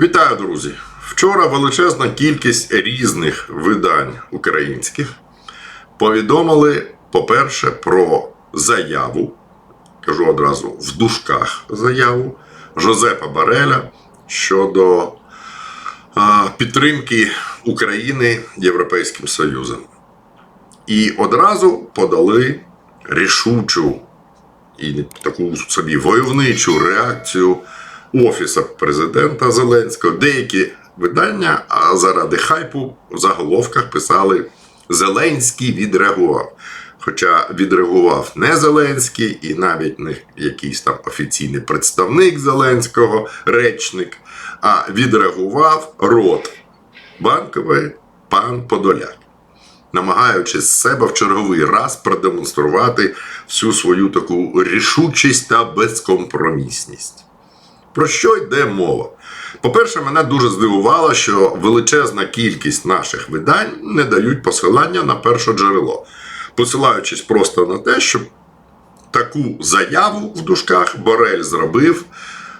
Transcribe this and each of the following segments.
Вітаю, друзі! Вчора величезна кількість різних видань українських повідомили, по-перше, про заяву, кажу одразу в дужках заяву Жозепа Бареля щодо а, підтримки України Європейським Союзом. І одразу подали рішучу і таку собі войовничу реакцію Офіса президента Зеленського. Деякі видання а заради хайпу в заголовках писали Зеленський відреагував. Хоча відреагував не Зеленський і навіть не якийсь там офіційний представник Зеленського, речник, а відреагував рот банковий пан Подоляк намагаючись себе в черговий раз продемонструвати всю свою таку рішучість та безкомпромісність. Про що йде мова? По-перше, мене дуже здивувало, що величезна кількість наших видань не дають посилання на перше джерело, посилаючись просто на те, що таку заяву в дужках Борель зробив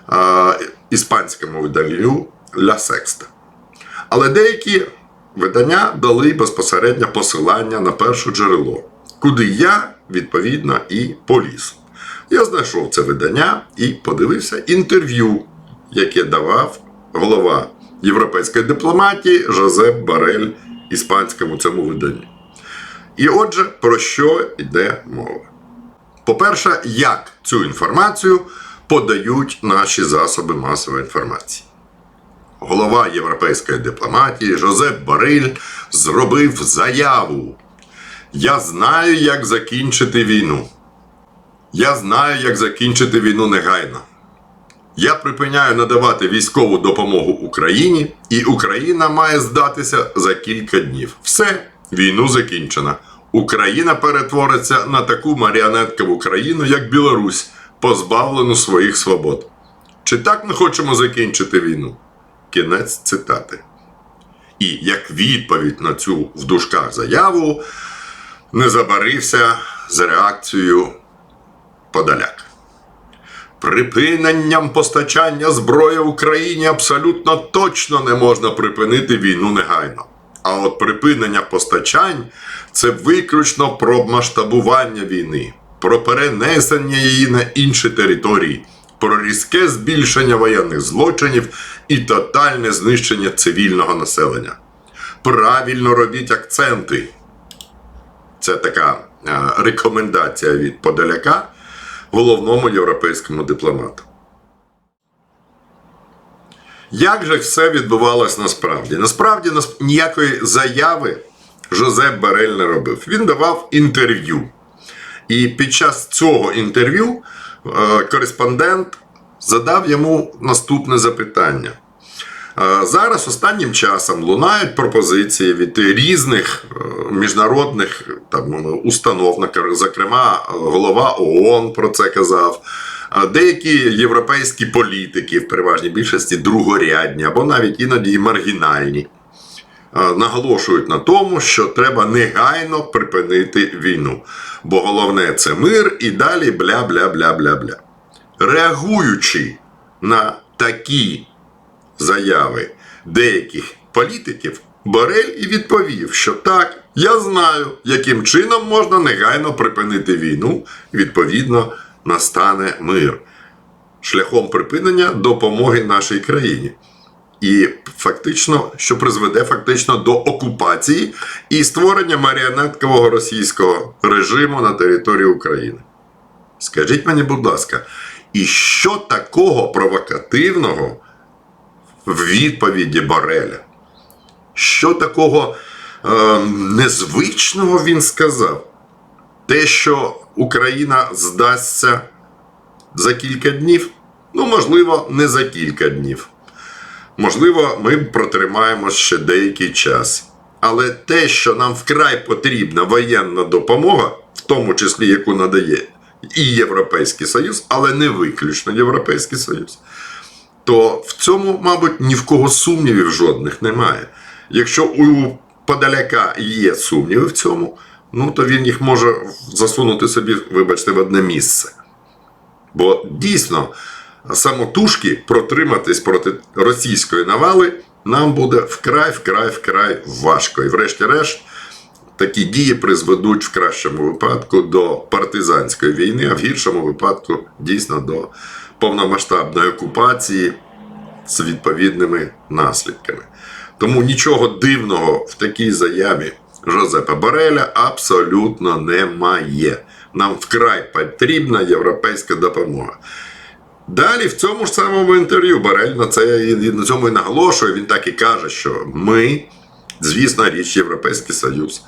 а, іспанському виданню Ля Секста. Але деякі видання дали безпосередньо посилання на перше джерело, куди я, відповідно, і поліз. Я знайшов це видання і подивився інтерв'ю, яке давав голова європейської дипломатії Жозеп Барель іспанському цьому виданню. І отже, про що йде мова? По-перше, як цю інформацію подають наші засоби масової інформації голова європейської дипломатії Жозеп Бориль зробив заяву. Я знаю, як закінчити війну. Я знаю, як закінчити війну негайно. Я припиняю надавати військову допомогу Україні, і Україна має здатися за кілька днів. Все, війну закінчено. Україна перетвориться на таку маріонеткову країну, як Білорусь, позбавлену своїх свобод. Чи так ми хочемо закінчити війну? Кінець цитати. І як відповідь на цю в дужках заяву не забарився з реакцією Подоляк. Припиненням постачання зброї Україні абсолютно точно не можна припинити війну негайно. А от припинення постачань це виключно про масштабування війни, про перенесення її на інші території, про різке збільшення воєнних злочинів і тотальне знищення цивільного населення. Правильно робіть акценти. Це така е, рекомендація від Подоляка головному європейському дипломату. Як же все відбувалось насправді? Насправді ніякої заяви Жозеп Барель не робив. Він давав інтерв'ю. І під час цього інтерв'ю е, кореспондент задав йому наступне запитання. Е, Зараз останнім часом лунають пропозиції від різних е, міжнародних там, ну, установ, зокрема, е, голова ООН про це казав. е, Деякі європейські політики, в переважній більшості другорядні або навіть іноді і маргінальні, е, наголошують на тому, що треба негайно припинити війну. Бо головне це мир і далі бля-бля-бля-бля-бля. Реагуючи на такі заяви деяких політиків, Борель і відповів, що так, я знаю, яким чином можна негайно припинити війну, відповідно, настане мир шляхом припинення допомоги нашій країні. І фактично, що призведе фактично до окупації і створення маріонеткового російського режиму на території України. Скажіть мені, будь ласка, і що такого провокативного в відповіді Бореля? Що такого е, незвичного він сказав? Те, що Україна здасться за кілька днів? Ну, можливо, не за кілька днів. Можливо, ми протримаємо ще деякий час. Але те, що нам вкрай потрібна воєнна допомога, в тому числі яку надає і Європейський Союз, але не виключно Європейський Союз, то в цьому, мабуть, ні в кого сумнівів жодних немає. Якщо у Подаляка є сумніви в цьому, ну то він їх може засунути собі, вибачте, в одне місце. Бо дійсно самотужки протриматись проти російської навали нам буде вкрай, вкрай, вкрай важко. І врешті-решт, такі дії призведуть в кращому випадку до партизанської війни, а в гіршому випадку дійсно до повномасштабної окупації з відповідними наслідками. Тому нічого дивного в такій заяві Жозепа Бореля абсолютно немає. Нам вкрай потрібна європейська допомога. Далі в цьому ж самому інтерв'ю Барель на це на цьому і наголошує. Він так і каже, що ми, звісно, річ Європейський Союз,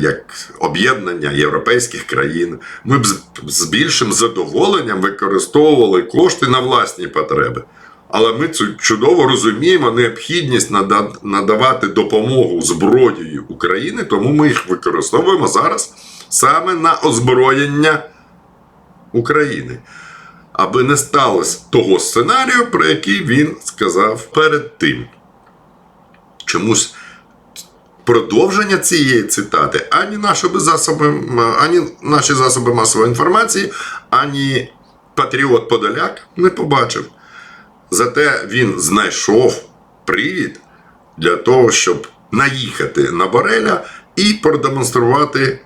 як об'єднання європейських країн, ми б з- більшим задоволенням використовували кошти на власні потреби. Але ми чудово розуміємо необхідність надавати допомогу зброєю України, тому ми їх використовуємо зараз саме на озброєння України аби не сталося того сценарію, про який він сказав перед тим. Чомусь продовження цієї цитати ані нашими засоби, ані наші засоби масової інформації, ані Патріот Подоляк не побачив. Зате він знайшов привід для того, щоб наїхати на Бореля і продемонструвати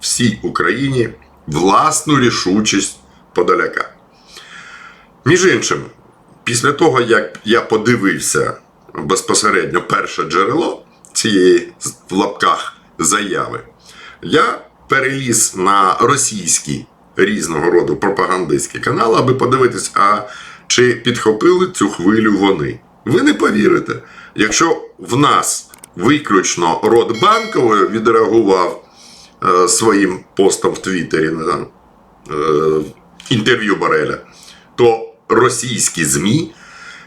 всій Україні власну рішучість Подоляка. Між іншим, після того, як я подивився безпосередньо перше джерело цієї в лапках заяви, я переліз на російські різного роду пропагандистські канали, аби подивитись, а чи підхопили цю хвилю вони. Ви не повірите, якщо в нас виключно род банкової відреагував е, своїм постом в Твіттері на е, інтерв'ю Бореля, то російські ЗМІ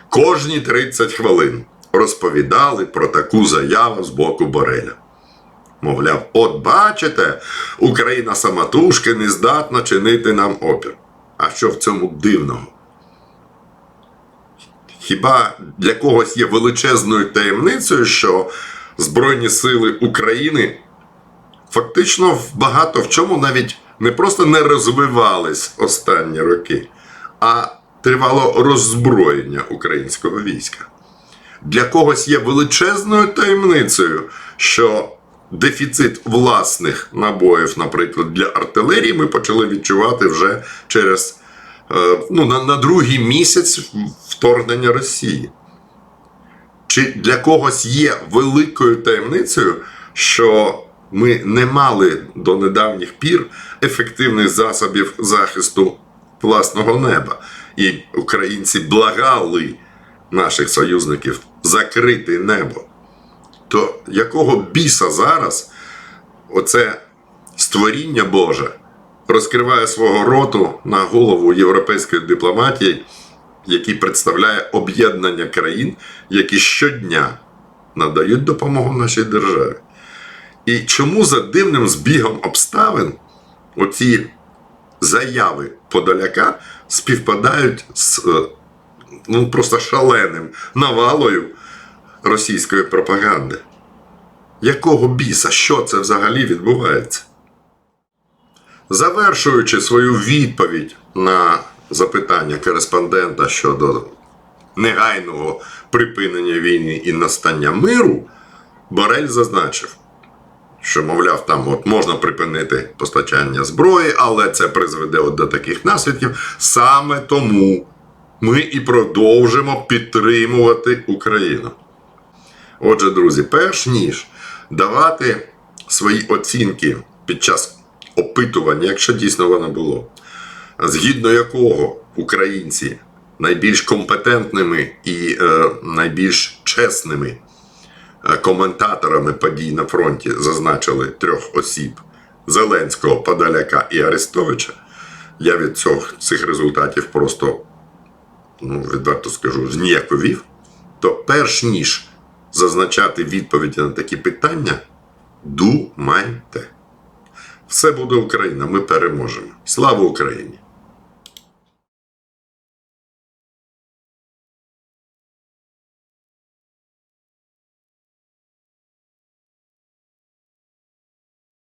кожні 30 хвилин розповідали про таку заяву з боку Бореля. Мовляв, от бачите, Україна самотужки не здатна чинити нам опір. А що в цьому дивного? Хіба для когось є величезною таємницею, що Збройні Сили України фактично багато в чому навіть не просто не розвивались останні роки, а тривало роззброєння українського війська. Для когось є величезною таємницею, що дефіцит власних набоїв, наприклад, для артилерії, ми почали відчувати вже через ну, на, на другий місяць вторгнення Росії. Чи для когось є великою таємницею, що ми не мали до недавніх пір ефективних засобів захисту власного неба, і українці благали наших союзників закрити небо? То якого біса зараз оце створіння Боже розкриває свого роту на голову європейської дипломатії, який представляє об'єднання країн, які щодня надають допомогу нашій державі? І чому за дивним збігом обставин оці заяви Подоляка співпадають з е, ну, просто шаленим навалою російської пропаганди? Якого біса? Що це взагалі відбувається? Завершуючи свою відповідь на запитання кореспондента щодо негайного припинення війни і настання миру, Борель зазначив, що, мовляв, там от можна припинити постачання зброї, але це призведе от до таких наслідків. Саме тому ми і продовжимо підтримувати Україну. Отже, друзі, перш ніж давати свої оцінки під час опитування, якщо дійсно воно було, згідно якого українці найбільш компетентними і е, найбільш чесними е, коментаторами подій на фронті зазначили трьох осіб Зеленського, Подоляка і Арестовича, я від цього, цих результатів просто, ну, відверто скажу, зніяковів, то перш ніж зазначати відповіді на такі питання, думайте. Все буде Україна, ми переможемо. Слава Україні!